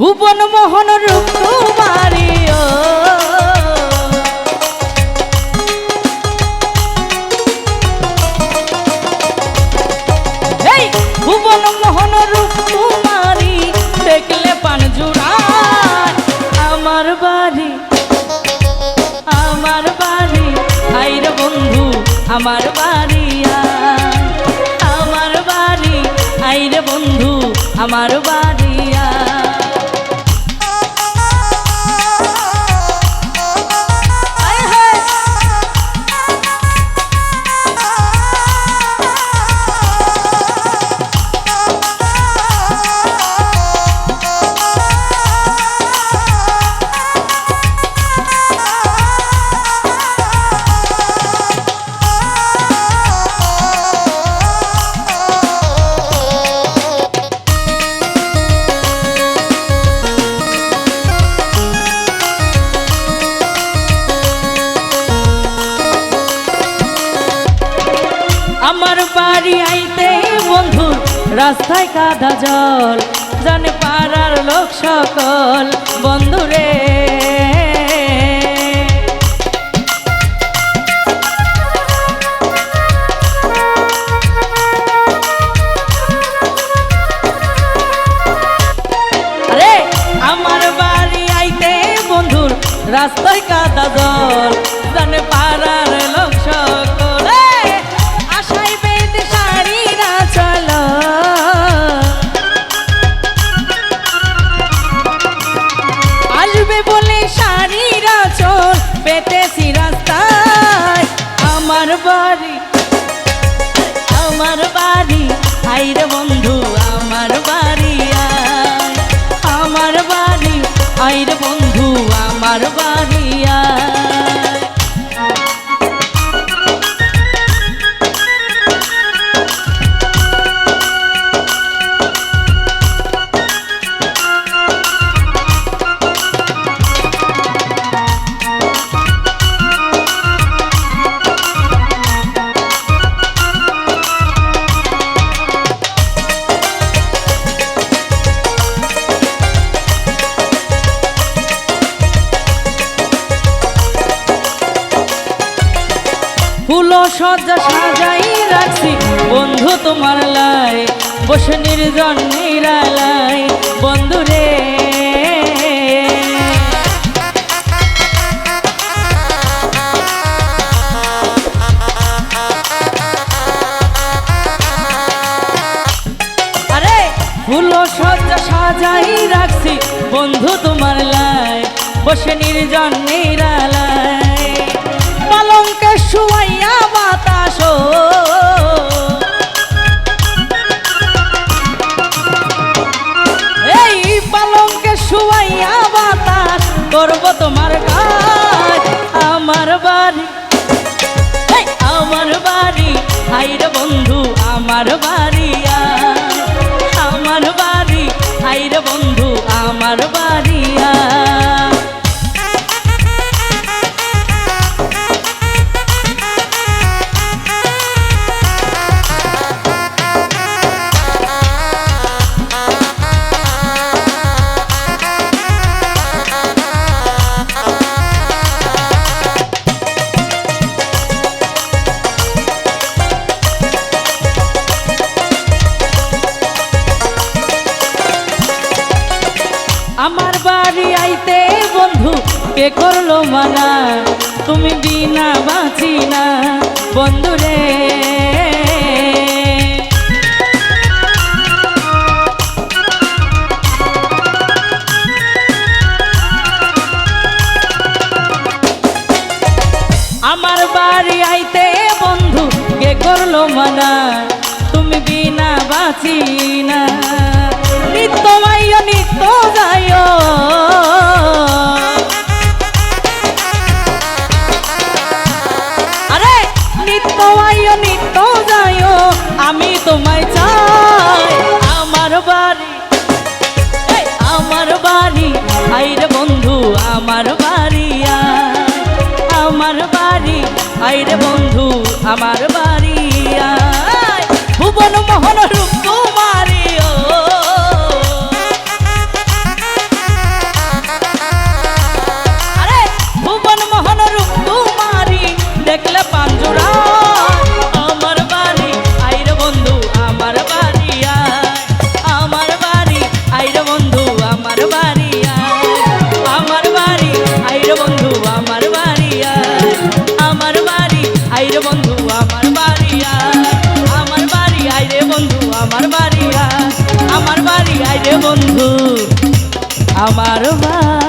ভুবন মোহন রূপ কুমারী ও। এই ভুবন মোহন রূপ কুমারী দেখলে পান জুড়ায়। আমার বাড়ি আমার বাড়ি আইর বন্ধু, আমার বাড়ি। রাস্তায় কাদা জল জানে পাড়ার লোক সকল বন্ধুরে রাস্তায় কাদা জল জানে পাড়ার বাড়ি আমার বাড়ি হাইরে বন্ধু ফুল সজ্জা সাজাই রাখছি। বন্ধু তোমার লাই, বসে নির্জন নিরালাই। বন্ধু রে। ফুল সজ্জা সাজাই রাখছি। বন্ধু তোমার লাই, বসে নির্জন নিরালাই। আমার বাড়ি। আমার বাড়ি। হাইরে বন্ধু আমার বাড়ি আমার বাড়ি হাইরে বন্ধু আমার বাড়ি বাড়ি আইতে বন্ধু, কে করল মানা? তুমি বিনা বাঁচি না বন্ধু রে। আমার বাড়ি আইতে বন্ধু, কে করল মানা? তুমি বিনা বাঁচি না যায় আরে, নিত্য আইয় নিত্য যায় আমি তোমায় চাই। আমার বাড়ি আমার বাড়ি আইরে বন্ধু, আমার বাড়ি আমার বাড়ি আইরে বন্ধু, আমার বাড়ি ভুবন মোহন রূপ আমার বাড়ি